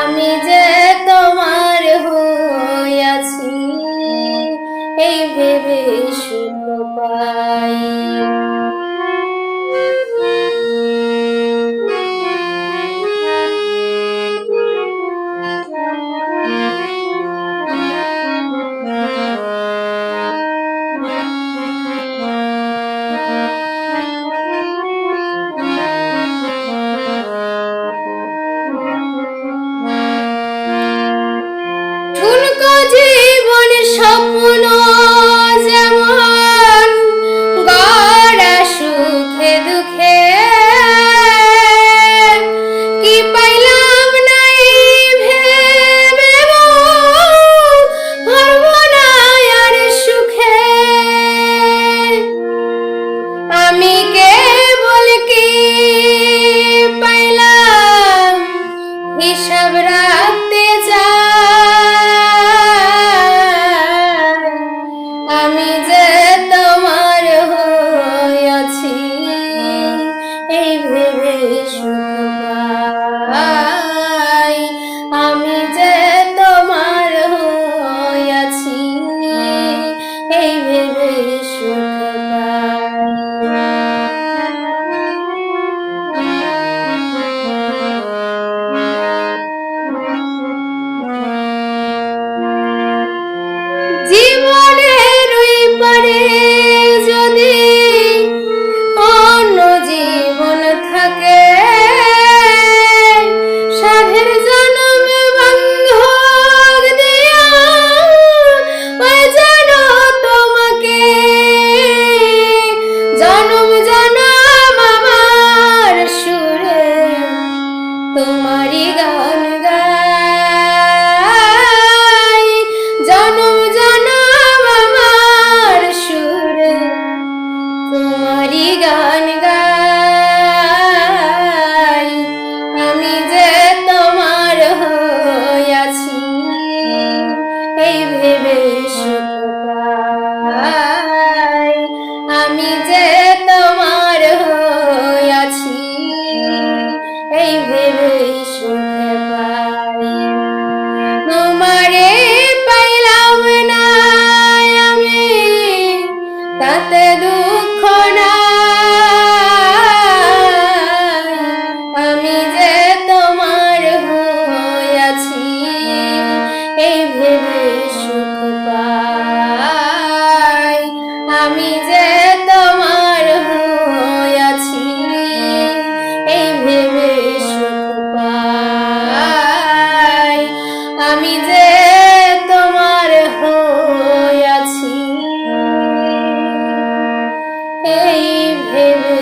আমি যে তোমার হইয়াছি এই ভেবে সুখ জীবন স্বপ্ন যেমন গড়া সুখে দুঃখে। কি আর সুখে। আমি কেবল কি পাইলাম হিসাব রাখতে മാരി ഗാനുക আমি যে তোমার হইয়াছি এই ভেবে